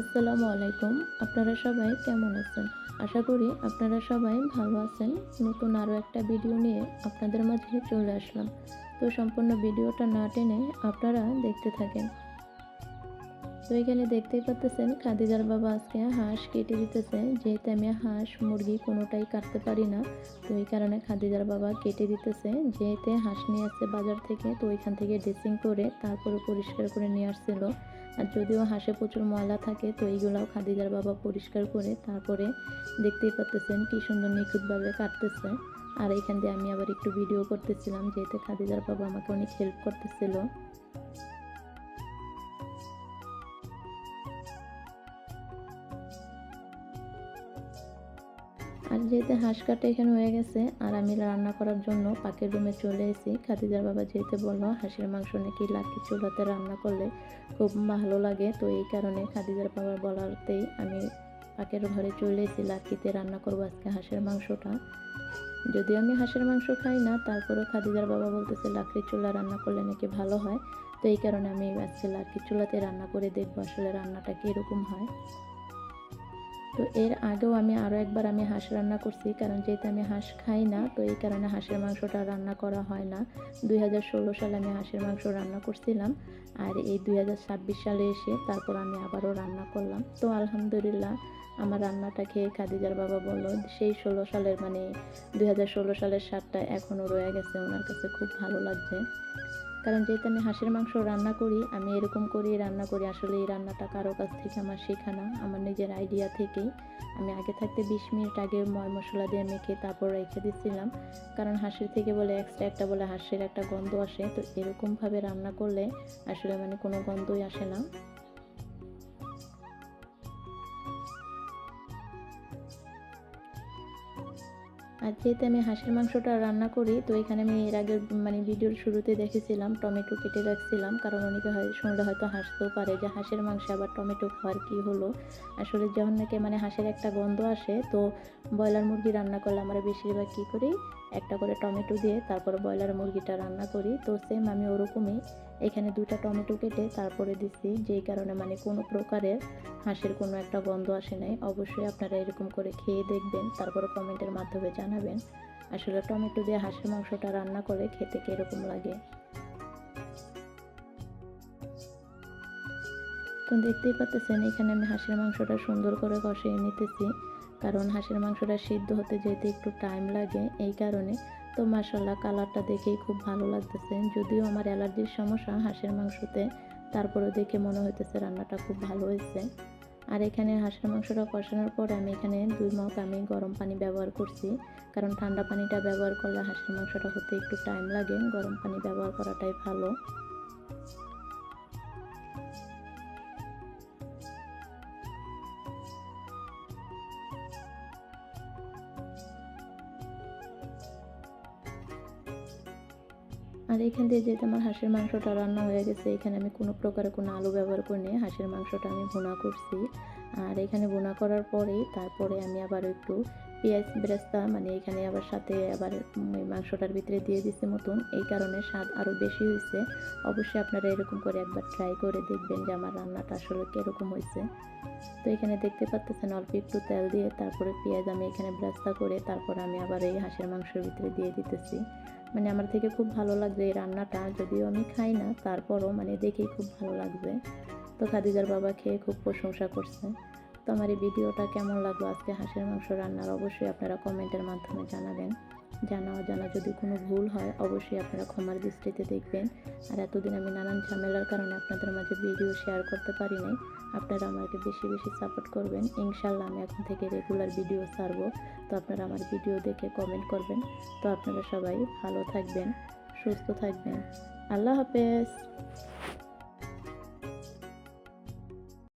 আসসালামু আলাইকুম। আপনারা সবাই কেমন আছেন? আশা করি আপনারা সবাই ভালো আছেন। নতুন আরও একটা ভিডিও নিয়ে আপনাদের মাঝে চলে আসলাম। তো সম্পূর্ণ ভিডিওটা না টেনে আপনারা দেখতে থাকেন। তো এখানে দেখতেই পাচ্ছেন খাদিজার বাবা আজকে হাঁস কেটে দিতেছে। যেহেতু আমি হাঁস, মুরগি কোনোটাই কাটতে পারি না, তো এই কারণে খাদিজার বাবা কেটে দিতেছে। যেহেতু হাঁস নিয়ে আসছে বাজার থেকে, তো ওইখান থেকে ড্রেসিং করে তারপরে পরিষ্কার করে নিয়ে আসছিল। আর যদিও হাঁসে প্রচুর ময়লা থাকে, তো এইগুলাও খাদিজার বাবা পরিষ্কার করে তারপরে দেখতেই পাচ্তেছেন কি সুন্দর নিখুঁতভাবে কাটতেছে। আর এখান দিয়ে আমি আবার একটু ভিডিও করতেছিলাম, যেহেতু খাদিজার বাবা আমাকে অনেক হেল্প করতেছিল। আর যেহেতু হাঁস কাটা এখানে হয়ে গেছে, আর আমি রান্না করার জন্য পাকের রুমে চলে এসেছি। খাদিজার বাবা যেহেতু বলল হাঁসের মাংস নাকি লাকি চুলাতে রান্না করলে খুব ভালো লাগে, তো এই কারণে খাদিজার বাবার বলাতেই আমি পাকের ঘরে চলে এসেছি, লাকিতে রান্না করব আজকে হাঁসের মাংসটা। যদিও আমি হাঁসের মাংস খাই না, তারপরেও খাদিজার বাবা বলতেছে লাকড়ির চুলা রান্না করলে নাকি ভালো হয়, তো এই কারণে আমি আজকে লাকড়ির চুলাতে রান্না করে দেখব আসলে রান্নাটা কীরকম হয়। তো এর আগেও আমি আরও একবার আমি হাঁস রান্না করছি, কারণ যেহেতু আমি হাঁস খাই না, তো এই কারণে হাঁসের মাংসটা রান্না করা হয় না। দুই হাজার ষোলো সালে আমি হাঁসের মাংস রান্না করছিলাম, আর এই দুই হাজার ছাব্বিশ সালে এসে তারপর আমি আবারও রান্না করলাম। তো আলহামদুলিল্লাহ, আমার রান্নাটা খেয়ে খাদিজার বাবা বলল, সেই ষোলো সালের মানে দুই হাজার ষোলো সালের স্বাদটা এখনও রয়ে গেছে, ওনার কাছে খুব ভালো লাগছে। কারণ যেহেতু আমি হাঁসের মাংস রান্না করি, আমি এরকম করেই রান্না করি। আসলে এই রান্নাটা কারও কাছ থেকে আমার শেখা না, আমার নিজের আইডিয়া থেকেই। আমি আগে থাকতে বিশ মিনিট আগে ময় মশলা দিয়ে মেখে তারপর রেখে দিচ্ছিলাম কারণ হাঁসের থেকে বলে এক্সট্রা একটা বলে হাঁসের একটা গন্ধ আসে। তো এরকমভাবে রান্না করলে আসলে মানে কোনো গন্ধই আসে না। আর যেহেতু আমি হাঁসের মাংসটা রান্না করি, তো এখানে আমি এর আগের মানে ভিডিওর শুরুতে দেখেছিলাম, টমেটো কেটে রাখছিলাম। কারণ অনেকে হয়, শুনলে হয়তো হাসতেও পারে যে হাঁসের মাংস আবার টমেটো খাওয়ার কি হলো? আসলে যখন নাকি মানে হাঁসের একটা গন্ধ আসে, তো ব্রয়লার মুরগি রান্না করলে আমরা বেশিরভাগ কী করি? একটা করে টমেটো দিয়ে তারপরে ব্রয়লার মুরগিটা রান্না করি। তো সেম আমি ওরকমই এখানে দুটা টমেটো কেটে তারপরে দিচ্ছি যেই কারণে মানে কোনো প্রকারের হাঁসের কোনো একটা গন্ধ আসে নাই। অবশ্যই আপনারা এরকম করে খেয়ে দেখবেন। তারপরে কমেন্টের মাধ্যমে জানাবেন আসলে টমেটো দিয়ে হাঁসের মাংসটা রান্না করে খেতে কীরকম লাগে। তো দেখতেই পাচ্ছেন, এখানে আমি হাঁসের মাংসটা সুন্দর করে কষিয়ে নিতেছি। কারণ হাঁসের মাংসটা সিদ্ধ হতে যেতে একটু টাইম লাগে, এই কারণে তো মাসাল্লাহ কালারটা দেখেই খুব ভালো লাগতেছে। যদিও আমার অ্যালার্জির সমস্যা হাঁসের মাংসতে, তারপরেও দেখে মনে হইতেছে রান্নাটা খুব ভালো হয়েছে। আর এখানে হাঁসের মাংসটা কষানোর পর আমি এখানে দুই মগ আমি গরম পানি ব্যবহার করছি। কারণ ঠান্ডা পানিটা ব্যবহার করলে হাঁসের মাংসটা হতে একটু টাইম লাগে, গরম পানি ব্যবহার করাটাই ভালো। আর এখান দিয়ে যেহেতু আমার হাঁসের মাংসটা রান্না হয়ে গেছে, এখানে আমি কোনো প্রকারে কোনো আলু ব্যবহার করিনি। হাঁসের মাংসটা আমি ভুনা করছি। আর এখানে ভুনা করার পরেই তারপরে আমি আবার একটু পেঁয়াজ বেরেস্তা মানে এখানে আবার সাথে আবার মাংসটার ভিতরে দিয়ে দিচ্ছি মতন এই কারণে স্বাদ আরও বেশি হয়েছে। অবশ্যই আপনারা এরকম করে একবার ট্রাই করে দেখবেন যে আমার রান্নাটা আসলে কীরকম হয়েছে। তো এখানে দেখতে পাচ্ছেন অল্প একটু তেল দিয়ে তারপরে পেঁয়াজ আমি এখানে ব্রাস্তা করে তারপর আমি আবার এই হাঁসের মাংসের ভিতরে দিয়ে দিতেছি। মানে আমার থেকে খুব ভালো লাগছে এই রান্নাটা। যদিও আমি খাই না, তারপরও মানে দেখেই খুব ভালো লাগছে তো খাদিজার বাবা খেয়ে খুব প্রশংসা করছে। তো আমার এই ভিডিওটা কেমন লাগল? আজকে হাঁসের মাংস রান্নার অবশ্যই আপনারা কমেন্টের মাধ্যমে জানাবেন। জানা অজানা যদি কোনো ভুল হয়, অবশ্যই আপনারা ক্ষমার দৃষ্টিতে দেখবেন। আর এতদিন আমি নানান ঝামেলার কারণে আপনাদের মাঝে ভিডিও শেয়ার করতে পারি নাই আপনারা আমাকে বেশি বেশি সাপোর্ট করবেন। ইনশাল্লাহ আমি এখন থেকে রেগুলার ভিডিও ছাড়বো। তো আপনারা আমার ভিডিও দেখে কমেন্ট করবেন। তো আপনারা সবাই ভালো থাকবেন, সুস্থ থাকবেন। আল্লাহ হাফেজ।